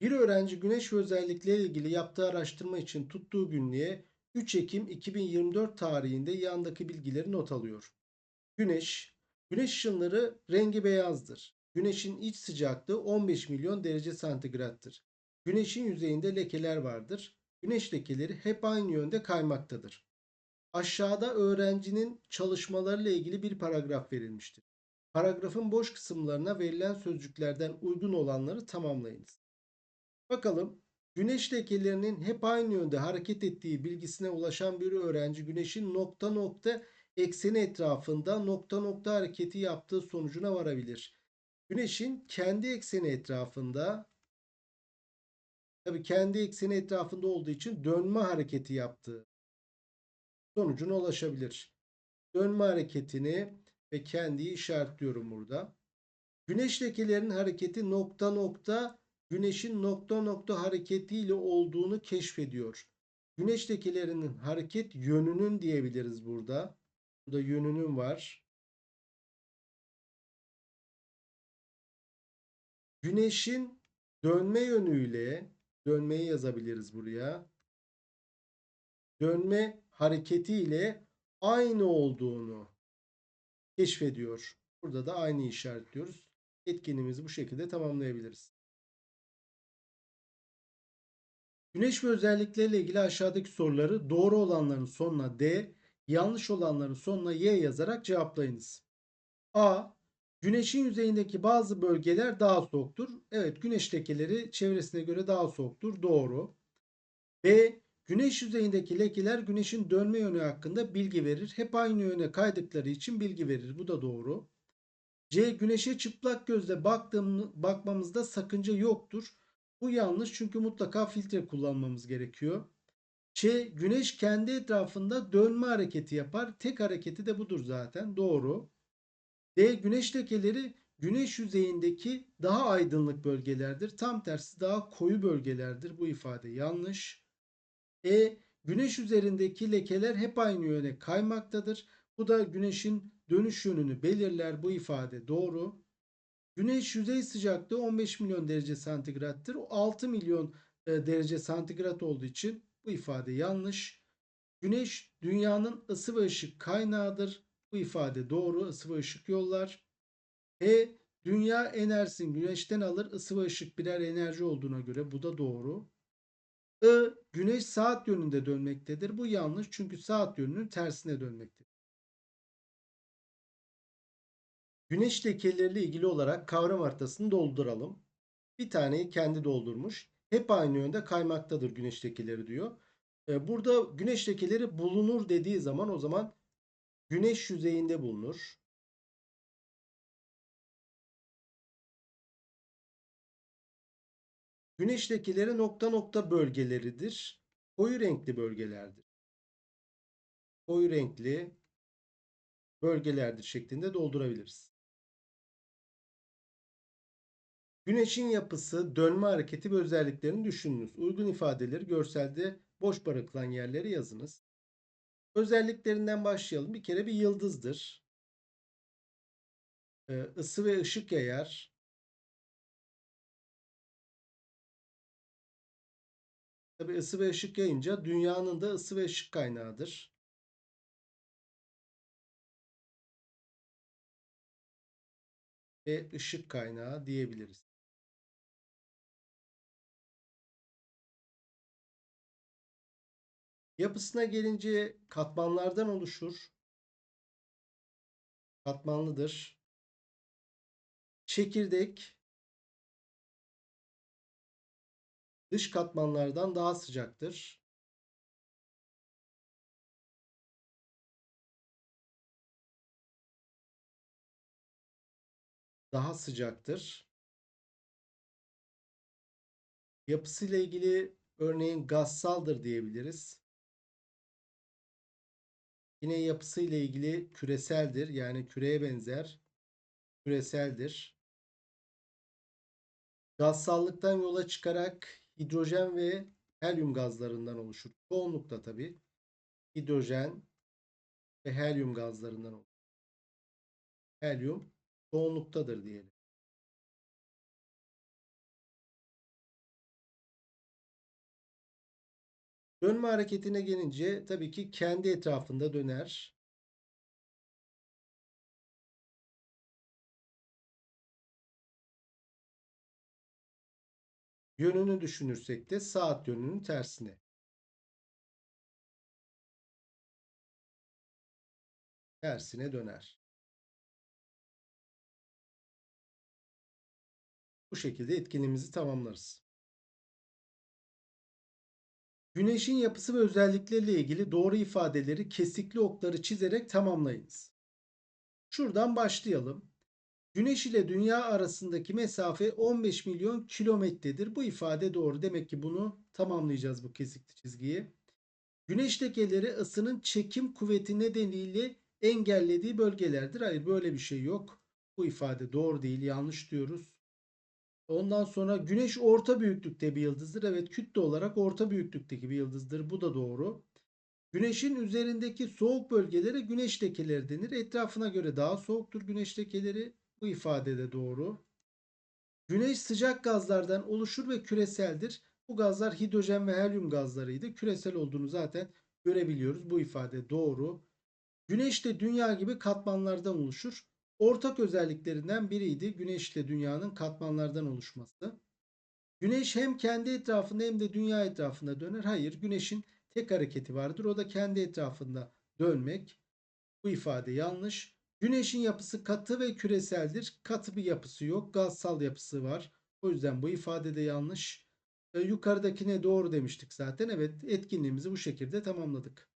Bir öğrenci güneş ve özellikleriyle ilgili yaptığı araştırma için tuttuğu günlüğe 3 Ekim 2024 tarihinde yandaki bilgileri not alıyor. Güneş, güneş ışınları rengi beyazdır. Güneşin iç sıcaklığı 15 milyon derece santigrattır. Güneşin yüzeyinde lekeler vardır. Güneş lekeleri hep aynı yönde kaymaktadır. Aşağıda öğrencinin çalışmalarıyla ilgili bir paragraf verilmiştir. Paragrafın boş kısımlarına verilen sözcüklerden uygun olanları tamamlayınız. Bakalım güneş lekelerinin hep aynı yönde hareket ettiği bilgisine ulaşan bir öğrenci güneşin nokta nokta ekseni etrafında nokta nokta hareketi yaptığı sonucuna varabilir. Güneşin kendi ekseni etrafında tabi kendi ekseni etrafında olduğu için dönme hareketi yaptığı sonucuna ulaşabilir. Dönme hareketini ve kendiyi işaretliyorum burada. Güneş lekelerinin hareketi nokta nokta güneşin nokta nokta hareketiyle olduğunu keşfediyor. Güneş lekelerinin hareket yönünün diyebiliriz burada. Burada yönünün var. Güneşin dönme yönüyle dönmeyi yazabiliriz buraya. Dönme hareketiyle aynı olduğunu keşfediyor. Burada da aynı işaretliyoruz. Etkinliğimizi bu şekilde tamamlayabiliriz. Güneş ve özellikleriyle ilgili aşağıdaki soruları doğru olanların sonuna D, yanlış olanların sonuna Y yazarak cevaplayınız. A. Güneşin yüzeyindeki bazı bölgeler daha soğuktur. Evet, güneş lekeleri çevresine göre daha soğuktur. Doğru. B. Güneş yüzeyindeki lekeler güneşin dönme yönü hakkında bilgi verir. Hep aynı yöne kaydıkları için bilgi verir. Bu da doğru. C. Güneşe çıplak gözle baktığım, bakmamızda sakınca yoktur. Bu yanlış çünkü mutlaka filtre kullanmamız gerekiyor. Ç. Güneş kendi etrafında dönme hareketi yapar. Tek hareketi de budur zaten. Doğru. D. Güneş lekeleri güneş yüzeyindeki daha aydınlık bölgelerdir. Tam tersi daha koyu bölgelerdir. Bu ifade yanlış. E. Güneş üzerindeki lekeler hep aynı yöne kaymaktadır. Bu da güneşin dönüş yönünü belirler. Bu ifade doğru. Güneş yüzey sıcaklığı 15 milyon derece santigrattır. 6 milyon e, derece santigrat olduğu için bu ifade yanlış. Güneş dünyanın ısı ve ışık kaynağıdır. Bu ifade doğru. Isı ve ışık yollar. E dünya enerjisini güneşten alır. Isı ve ışık birer enerji olduğuna göre bu da doğru. I güneş saat yönünde dönmektedir. Bu yanlış çünkü saat yönünün tersine dönmektedir. Güneş lekeleriyle ilgili olarak kavram haritasını dolduralım. Bir taneyi kendi doldurmuş. Hep aynı yönde kaymaktadır güneş lekeleri diyor. E, burada güneş lekeleri bulunur dediği zaman o zaman güneş yüzeyinde bulunur. Güneş lekeleri nokta nokta bölgeleridir. Koyu renkli bölgelerdir. Koyu renkli bölgelerdir şeklinde doldurabiliriz. Güneşin yapısı, dönme hareketi ve özelliklerini düşününüz. Uygun ifadeleri görselde boş bırakılan yerleri yazınız. Özelliklerinden başlayalım. Bir kere bir yıldızdır. Isı ve ışık yayar. Tabi ısı ve ışık yayınca dünyanın da ısı ve ışık kaynağıdır. Ve ışık kaynağı diyebiliriz. Yapısına gelince katmanlardan oluşur. Katmanlıdır. Çekirdek dış katmanlardan daha sıcaktır. Daha sıcaktır. Yapısıyla ilgili örneğin gazsaldır diyebiliriz. Yine yapısıyla ilgili küreseldir. Yani küreye benzer. Küreseldir. Gazsallıktan yola çıkarak hidrojen ve helyum gazlarından oluşur. Çoğunlukla tabi hidrojen ve helyum gazlarından oluşur. Helyum çoğunluktadır diyelim. Dönme hareketine gelince tabii ki kendi etrafında döner. Yönünü düşünürsek de saat yönünün tersine. Tersine döner. Bu şekilde etkinliğimizi tamamlarız. Güneşin yapısı ve özellikleriyle ilgili doğru ifadeleri kesikli okları çizerek tamamlayınız. Şuradan başlayalım. Güneş ile Dünya arasındaki mesafe 15 milyon kilometredir. Bu ifade doğru. Demek ki bunu tamamlayacağız bu kesikli çizgiyi. Güneş lekeleri ısının çekim kuvveti nedeniyle engellediği bölgelerdir. Hayır böyle bir şey yok. Bu ifade doğru değil. Yanlış diyoruz. Ondan sonra Güneş orta büyüklükte bir yıldızdır. Evet kütle olarak orta büyüklükteki bir yıldızdır. Bu da doğru. Güneşin üzerindeki soğuk bölgelere güneş lekeleri denir. Etrafına göre daha soğuktur güneş lekeleri. Bu ifade de doğru. Güneş sıcak gazlardan oluşur ve küreseldir. Bu gazlar hidrojen ve helyum gazlarıydı. Küresel olduğunu zaten görebiliyoruz. Bu ifade doğru. Güneş de dünya gibi katmanlardan oluşur. Ortak özelliklerinden biriydi Güneş ile dünyanın katmanlardan oluşması. Güneş hem kendi etrafında hem de dünya etrafında döner. Hayır, Güneş'in tek hareketi vardır. O da kendi etrafında dönmek. Bu ifade yanlış. Güneşin yapısı katı ve küreseldir. Katı bir yapısı yok. Gazsal yapısı var. O yüzden bu ifade de yanlış. E, yukarıdakine doğru demiştik zaten. Evet etkinliğimizi bu şekilde tamamladık.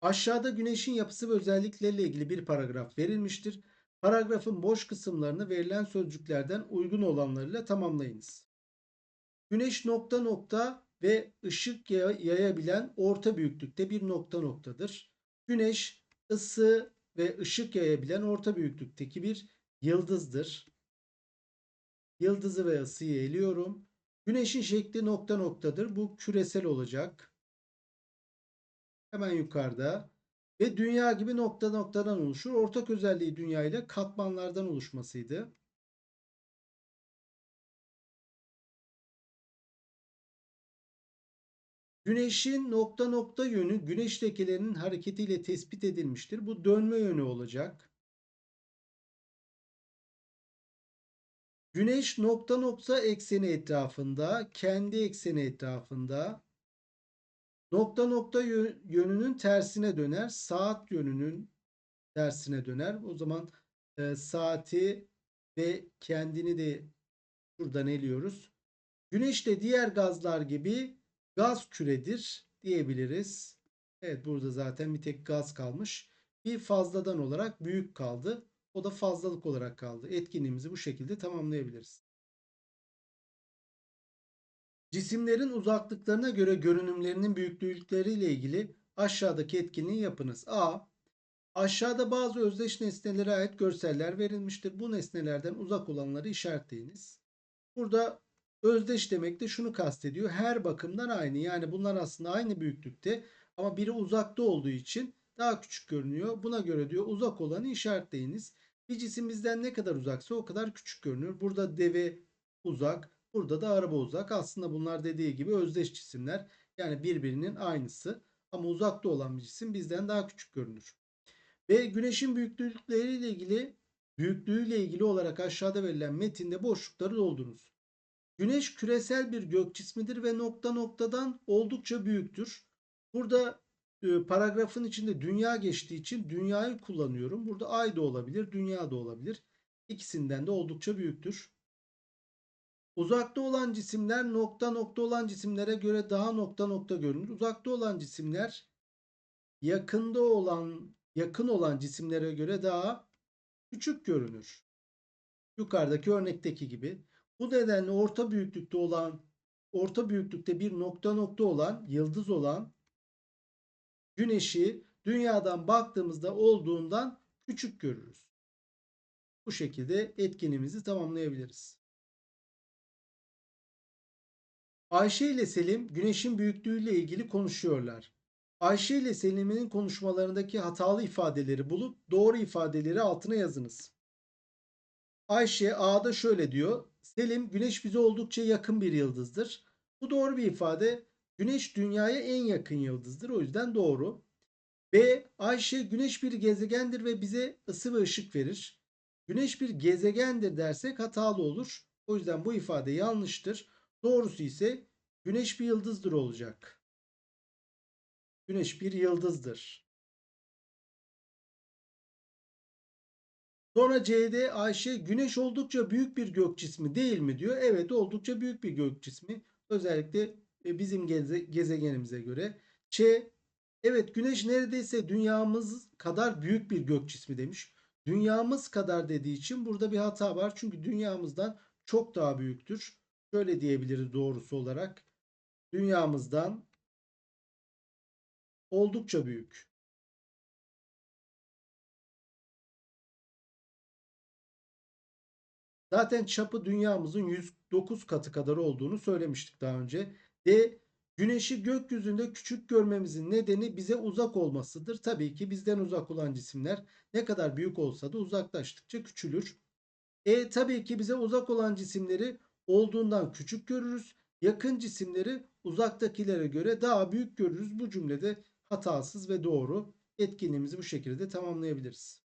Aşağıda güneşin yapısı ve özellikleriyle ilgili bir paragraf verilmiştir. Paragrafın boş kısımlarını verilen sözcüklerden uygun olanlarıyla tamamlayınız. Güneş nokta nokta ve ışık yayabilen orta büyüklükte bir nokta noktadır. Güneş ısı ve ışık yayabilen orta büyüklükteki bir yıldızdır. Yıldızı ve ısıyı eliyorum. Güneşin şekli nokta noktadır. Bu küresel olacak. Hemen yukarıda. Ve dünya gibi nokta noktadan oluşur. Ortak özelliği dünya ile katmanlardan oluşmasıydı. Güneşin nokta nokta yönü güneş lekelerinin hareketiyle tespit edilmiştir. Bu dönme yönü olacak. Güneş nokta nokta ekseni etrafında, kendi ekseni etrafında nokta nokta yönünün tersine döner. Saat yönünün tersine döner. O zaman e, saati ve kendini de şuradan eliyoruz. Güneş de diğer gazlar gibi gaz küredir diyebiliriz. Evet burada zaten bir tek gaz kalmış. Bir fazladan olarak büyük kaldı. O da fazlalık olarak kaldı. Etkinliğimizi bu şekilde tamamlayabiliriz. Cisimlerin uzaklıklarına göre görünümlerinin büyüklükleriyle ilgili aşağıdaki etkinliği yapınız. A. Aşağıda bazı özdeş nesnelere ait görseller verilmiştir. Bu nesnelerden uzak olanları işaretleyiniz. Burada Özdeş demek de şunu kastediyor. Her bakımdan aynı. Yani bunlar aslında aynı büyüklükte ama biri uzakta olduğu için daha küçük görünüyor. Buna göre diyor uzak olanı işaretleyiniz. Bir cisim bizden ne kadar uzaksa o kadar küçük görünür. Burada deve uzak, burada da araba uzak. Aslında bunlar dediği gibi özdeş cisimler. Yani birbirinin aynısı. Ama uzakta olan bir cisim bizden daha küçük görünür. Ve güneşin büyüklükleriyle ilgili büyüklüğüyle ilgili olarak aşağıda verilen metinde boşlukları doldurunuz. Güneş küresel bir gök cismidir ve nokta noktadan oldukça büyüktür. Burada e, paragrafın içinde dünya geçtiği için dünyayı kullanıyorum. Burada ay da olabilir, dünya da olabilir. İkisinden de oldukça büyüktür. Uzakta olan cisimler nokta nokta olan cisimlere göre daha nokta nokta görünür. Uzakta olan cisimler yakında olan yakın olan cisimlere göre daha küçük görünür. Yukarıdaki örnekteki gibi. Bu nedenle orta büyüklükte olan orta büyüklükte bir nokta nokta olan yıldız olan güneşi dünyadan baktığımızda olduğundan küçük görürüz. Bu şekilde etkinimizi tamamlayabiliriz. Ayşe ile Selim güneşin büyüklüğüyle ilgili konuşuyorlar. Ayşe ile Selim'in konuşmalarındaki hatalı ifadeleri bulup doğru ifadeleri altına yazınız. Ayşe A'da şöyle diyor. Selim güneş bize oldukça yakın bir yıldızdır. Bu doğru bir ifade. Güneş dünyaya en yakın yıldızdır. O yüzden doğru. B. Ayşe güneş bir gezegendir ve bize ısı ve ışık verir. Güneş bir gezegendir dersek hatalı olur. O yüzden bu ifade yanlıştır. Doğrusu ise güneş bir yıldızdır olacak. Güneş bir yıldızdır. Sonra C'de Ayşe güneş oldukça büyük bir gök cismi değil mi diyor. Evet oldukça büyük bir gök cismi. Özellikle e, bizim geze, gezegenimize göre. Ç evet güneş neredeyse dünyamız kadar büyük bir gök cismi demiş. Dünyamız kadar dediği için burada bir hata var. Çünkü dünyamızdan çok daha büyüktür. Şöyle diyebiliriz doğrusu olarak. Dünyamızdan oldukça büyük. Zaten çapı dünyamızın 109 katı kadar olduğunu söylemiştik daha önce. D. Güneşi gökyüzünde küçük görmemizin nedeni bize uzak olmasıdır. Tabii ki bizden uzak olan cisimler ne kadar büyük olsa da uzaklaştıkça küçülür. E tabii ki bize uzak olan cisimleri olduğundan küçük görürüz. Yakın cisimleri uzaktakilere göre daha büyük görürüz. Bu cümlede hatasız ve doğru. Etkinliğimizi bu şekilde tamamlayabiliriz.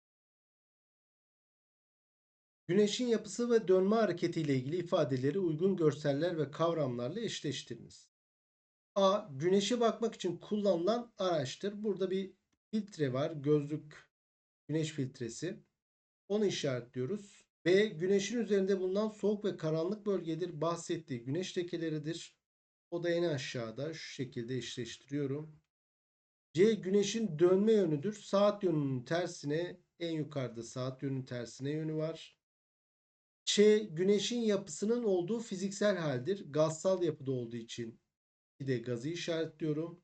Güneşin yapısı ve dönme hareketi ile ilgili ifadeleri uygun görseller ve kavramlarla eşleştiriniz. A. Güneşe bakmak için kullanılan araçtır. Burada bir filtre var. Gözlük güneş filtresi. Onu işaretliyoruz. B. Güneşin üzerinde bulunan soğuk ve karanlık bölgedir. Bahsettiği güneş lekeleridir. O da en aşağıda şu şekilde eşleştiriyorum. C. Güneşin dönme yönüdür. Saat yönünün tersine en yukarıda saat yönünün tersine yönü var. Ç. Güneşin yapısının olduğu fiziksel haldir. Gazsal yapıda olduğu için bir de gazı işaretliyorum.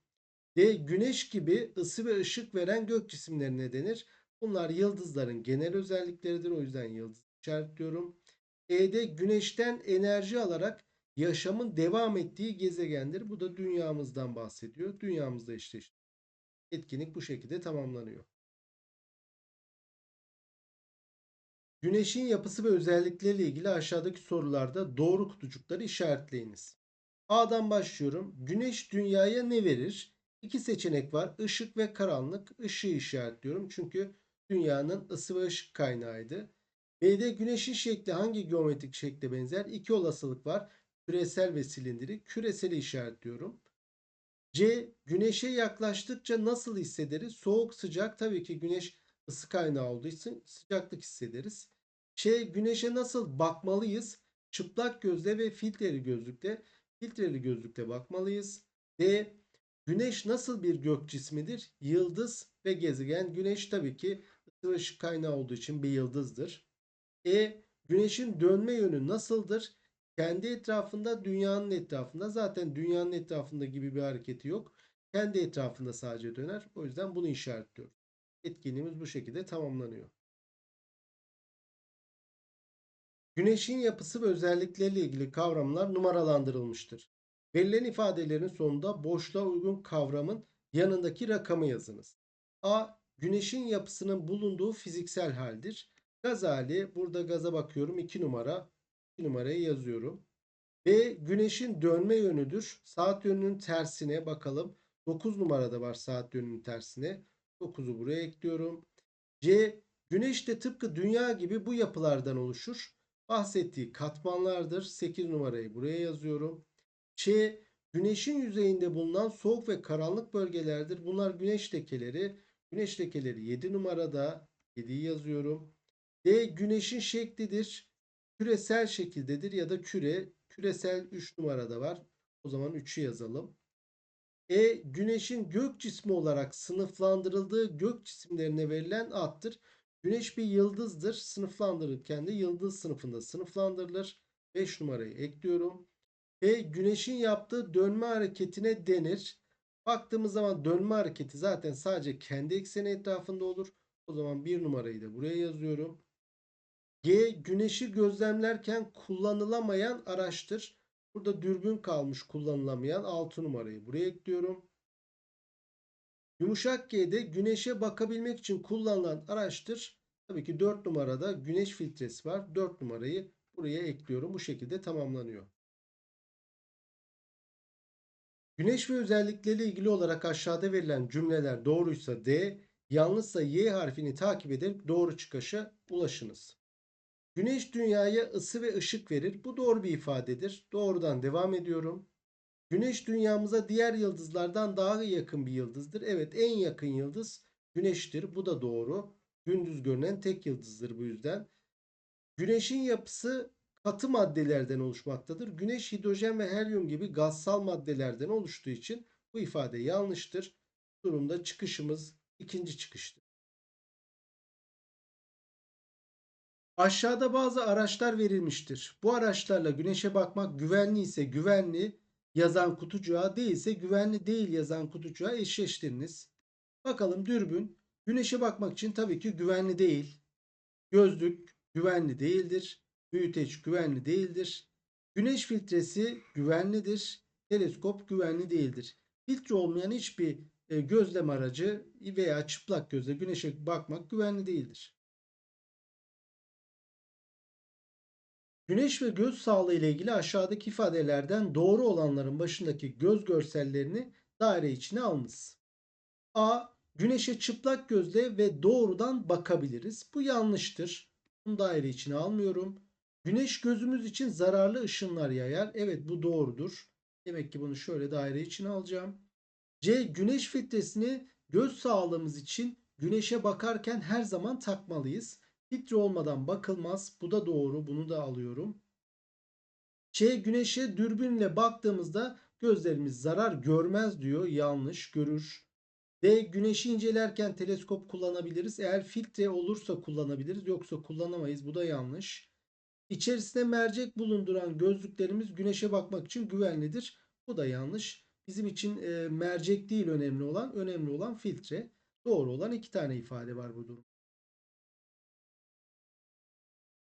D. Güneş gibi ısı ve ışık veren gök cisimlerine denir. Bunlar yıldızların genel özellikleridir. O yüzden yıldız işaretliyorum. E'de güneşten enerji alarak yaşamın devam ettiği gezegendir. Bu da dünyamızdan bahsediyor. Dünyamızda eşleşti. Etkinlik bu şekilde tamamlanıyor. Güneşin yapısı ve özellikleriyle ilgili aşağıdaki sorularda doğru kutucukları işaretleyiniz. A'dan başlıyorum. Güneş dünyaya ne verir? İki seçenek var. Işık ve karanlık. Işığı işaretliyorum. Çünkü dünyanın ısı ve ışık kaynağıydı. B'de güneşin şekli hangi geometrik şekle benzer? İki olasılık var. Küresel ve silindiri. Küreseli işaretliyorum. C. Güneşe yaklaştıkça nasıl hissederiz? Soğuk, sıcak. Tabii ki güneş ısı kaynağı olduğu için sıcaklık hissederiz. Ç. Güneşe nasıl bakmalıyız? Çıplak gözle ve filtreli gözlükle. Filtreli gözlükle bakmalıyız. D. Güneş nasıl bir gök cismidir? Yıldız ve gezegen. Güneş tabii ki ısı ışık kaynağı olduğu için bir yıldızdır. E. Güneşin dönme yönü nasıldır? Kendi etrafında, dünyanın etrafında. Zaten dünyanın etrafında gibi bir hareketi yok. Kendi etrafında sadece döner. O yüzden bunu işaretliyoruz. Etkinliğimiz bu şekilde tamamlanıyor. Güneşin yapısı ve özellikleriyle ilgili kavramlar numaralandırılmıştır. Verilen ifadelerin sonunda boşluğa uygun kavramın yanındaki rakamı yazınız. A. Güneşin yapısının bulunduğu fiziksel haldir. Gaz hali. Burada gaza bakıyorum. 2 numara. 2 numarayı yazıyorum. B. Güneşin dönme yönüdür. Saat yönünün tersine bakalım. 9 numarada var saat yönünün tersine. 9'u buraya ekliyorum. C. Güneş de tıpkı dünya gibi bu yapılardan oluşur. Bahsettiği katmanlardır. 8 numarayı buraya yazıyorum. Ç. Güneşin yüzeyinde bulunan soğuk ve karanlık bölgelerdir. Bunlar güneş lekeleri. Güneş lekeleri 7 numarada. 7'yi yazıyorum. D. Güneşin şeklidir. Küresel şekildedir ya da küre. Küresel 3 numarada var. O zaman 3'ü yazalım. E. Güneşin gök cismi olarak sınıflandırıldığı gök cisimlerine verilen addır. Güneş bir yıldızdır. Sınıflandırırken de yıldız sınıfında sınıflandırılır. 5 numarayı ekliyorum. Ve güneşin yaptığı dönme hareketine denir. Baktığımız zaman dönme hareketi zaten sadece kendi ekseni etrafında olur. O zaman bir numarayı da buraya yazıyorum. G. Güneşi gözlemlerken kullanılamayan araçtır. Burada dürbün kalmış kullanılamayan 6 numarayı buraya ekliyorum. Yumuşak G'de güneşe bakabilmek için kullanılan araçtır. Tabii ki 4 numarada güneş filtresi var. 4 numarayı buraya ekliyorum. Bu şekilde tamamlanıyor. Güneş ve özellikleriyle ilgili olarak aşağıda verilen cümleler doğruysa D, yanlışsa Y harfini takip ederek doğru çıkışa ulaşınız. Güneş dünyaya ısı ve ışık verir. Bu doğru bir ifadedir. Doğrudan devam ediyorum. Güneş dünyamıza diğer yıldızlardan daha yakın bir yıldızdır. Evet en yakın yıldız Güneş'tir. Bu da doğru. Gündüz görünen tek yıldızdır bu yüzden. Güneşin yapısı katı maddelerden oluşmaktadır. Güneş hidrojen ve helyum gibi gazsal maddelerden oluştuğu için bu ifade yanlıştır. Durumda çıkışımız ikinci çıkıştır. Aşağıda bazı araçlar verilmiştir. Bu araçlarla güneşe bakmak güvenli ise güvenli yazan kutucuğa değilse güvenli değil yazan kutucuğa eşleştiriniz. Bakalım dürbün güneşe bakmak için tabii ki güvenli değil. Gözlük güvenli değildir. Büyüteç güvenli değildir. Güneş filtresi güvenlidir. Teleskop güvenli değildir. Filtre olmayan hiçbir e, gözlem aracı veya çıplak gözle güneşe bakmak güvenli değildir. Güneş ve göz sağlığı ile ilgili aşağıdaki ifadelerden doğru olanların başındaki göz görsellerini daire içine alınız. A. Güneşe çıplak gözle ve doğrudan bakabiliriz. Bu yanlıştır. Bunu daire içine almıyorum. Güneş gözümüz için zararlı ışınlar yayar. Evet bu doğrudur. Demek ki bunu şöyle daire içine alacağım. C. Güneş filtresini göz sağlığımız için güneşe bakarken her zaman takmalıyız. Filtre olmadan bakılmaz. Bu da doğru. Bunu da alıyorum. C. Güneşe dürbünle baktığımızda gözlerimiz zarar görmez diyor. Yanlış görür. D. Güneşi incelerken teleskop kullanabiliriz. Eğer filtre olursa kullanabiliriz. Yoksa kullanamayız. Bu da yanlış. İçerisinde mercek bulunduran gözlüklerimiz güneşe bakmak için güvenlidir. Bu da yanlış. Bizim için e, mercek değil önemli olan. Önemli olan filtre. Doğru olan iki tane ifade var bu durum.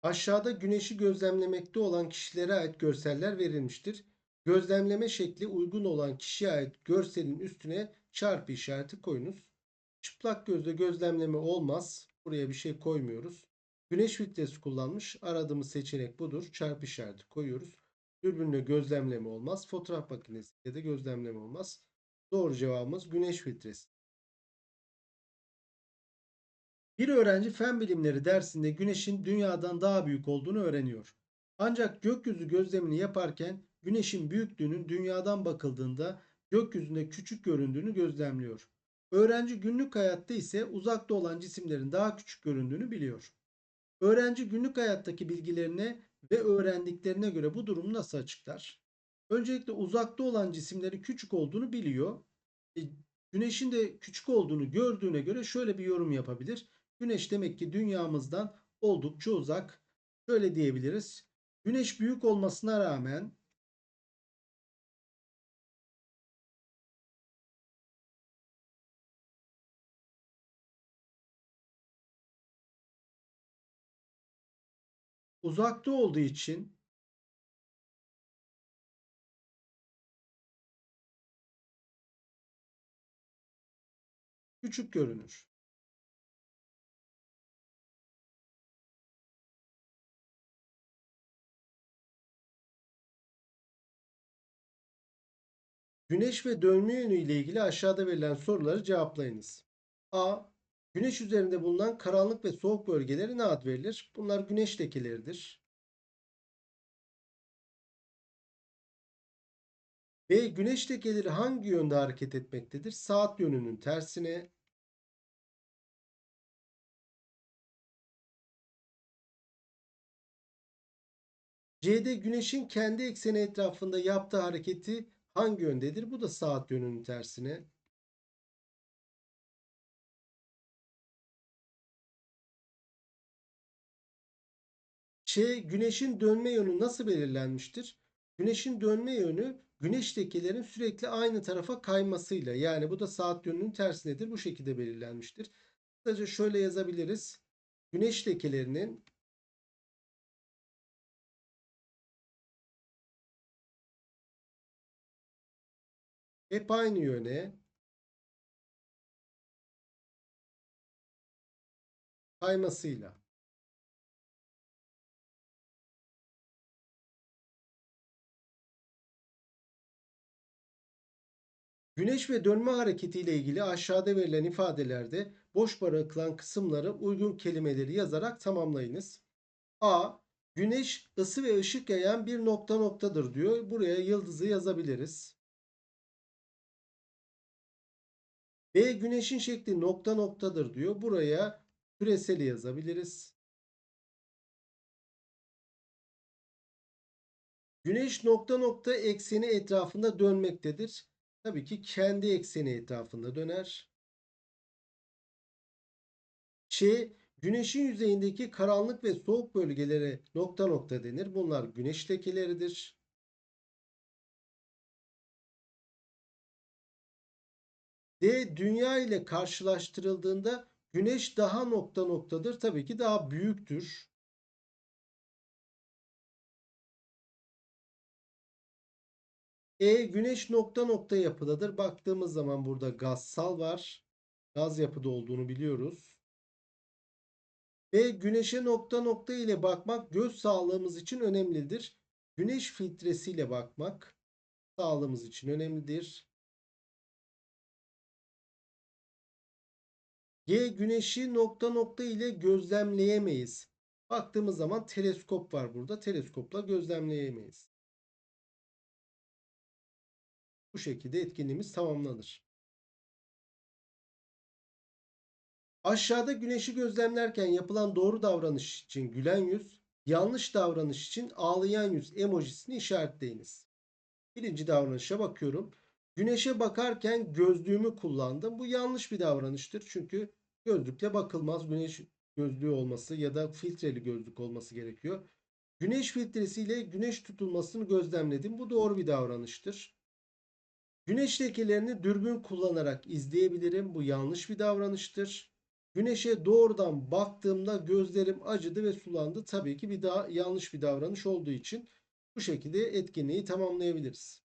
Aşağıda güneşi gözlemlemekte olan kişilere ait görseller verilmiştir. Gözlemleme şekli uygun olan kişiye ait görselin üstüne çarpı işareti koyunuz. Çıplak gözle gözlemleme olmaz. Buraya bir şey koymuyoruz. Güneş filtresi kullanmış. Aradığımız seçenek budur. Çarpı işareti koyuyoruz. Dürbünle gözlemleme olmaz. Fotoğraf makinesiyle de gözlemleme olmaz. Doğru cevabımız güneş filtresi. Bir öğrenci fen bilimleri dersinde güneşin dünyadan daha büyük olduğunu öğreniyor. Ancak gökyüzü gözlemini yaparken güneşin büyüklüğünün dünyadan bakıldığında gökyüzünde küçük göründüğünü gözlemliyor. Öğrenci günlük hayatta ise uzakta olan cisimlerin daha küçük göründüğünü biliyor. Öğrenci günlük hayattaki bilgilerine ve öğrendiklerine göre bu durumu nasıl açıklar? Öncelikle uzakta olan cisimlerin küçük olduğunu biliyor. E, güneşin de küçük olduğunu gördüğüne göre şöyle bir yorum yapabilir. Güneş demek ki dünyamızdan oldukça uzak. Şöyle diyebiliriz. Güneş büyük olmasına rağmen uzakta olduğu için küçük görünür. Güneş ve dönme yönü ile ilgili aşağıda verilen soruları cevaplayınız. A. Güneş üzerinde bulunan karanlık ve soğuk bölgeleri ne ad verilir? Bunlar güneş lekeleridir. B. Güneş lekeleri hangi yönde hareket etmektedir? Saat yönünün tersine. C'de güneşin kendi ekseni etrafında yaptığı hareketi hangi yöndedir? Bu da saat yönünün tersine. Ç. Güneşin dönme yönü nasıl belirlenmiştir? Güneşin dönme yönü güneş lekelerin sürekli aynı tarafa kaymasıyla yani bu da saat yönünün tersinedir. Bu şekilde belirlenmiştir. Kısaca şöyle yazabiliriz. Güneş lekelerinin hep aynı yöne kaymasıyla Güneş ve dönme hareketiyle ilgili aşağıda verilen ifadelerde boş bırakılan kısımları uygun kelimeleri yazarak tamamlayınız. A. Güneş ısı ve ışık yayan bir nokta noktadır diyor. Buraya yıldızı yazabiliriz. B. Güneşin şekli nokta noktadır diyor. Buraya küreseli yazabiliriz. Güneş nokta nokta ekseni etrafında dönmektedir. Tabii ki kendi ekseni etrafında döner. Ç. Güneşin yüzeyindeki karanlık ve soğuk bölgelere nokta nokta denir. Bunlar güneş lekeleridir. D. Dünya ile karşılaştırıldığında güneş daha nokta noktadır. Tabii ki daha büyüktür. E güneş nokta nokta yapıdadır. Baktığımız zaman burada gazsal var. Gaz yapıda olduğunu biliyoruz. Ve güneşe nokta nokta ile bakmak göz sağlığımız için önemlidir. Güneş filtresiyle bakmak sağlığımız için önemlidir. G güneşi nokta nokta ile gözlemleyemeyiz. Baktığımız zaman teleskop var burada. Teleskopla gözlemleyemeyiz. Bu şekilde etkinliğimiz tamamlanır. Aşağıda güneşi gözlemlerken yapılan doğru davranış için gülen yüz, yanlış davranış için ağlayan yüz emojisini işaretleyiniz. Birinci davranışa bakıyorum. Güneşe bakarken gözlüğümü kullandım. Bu yanlış bir davranıştır. Çünkü gözlükle bakılmaz. Güneş gözlüğü olması ya da filtreli gözlük olması gerekiyor. Güneş filtresiyle güneş tutulmasını gözlemledim. Bu doğru bir davranıştır. Güneş lekelerini dürbün kullanarak izleyebilirim. Bu yanlış bir davranıştır. Güneşe doğrudan baktığımda gözlerim acıdı ve sulandı. Tabii ki bir daha yanlış bir davranış olduğu için bu şekilde etkinliği tamamlayabiliriz.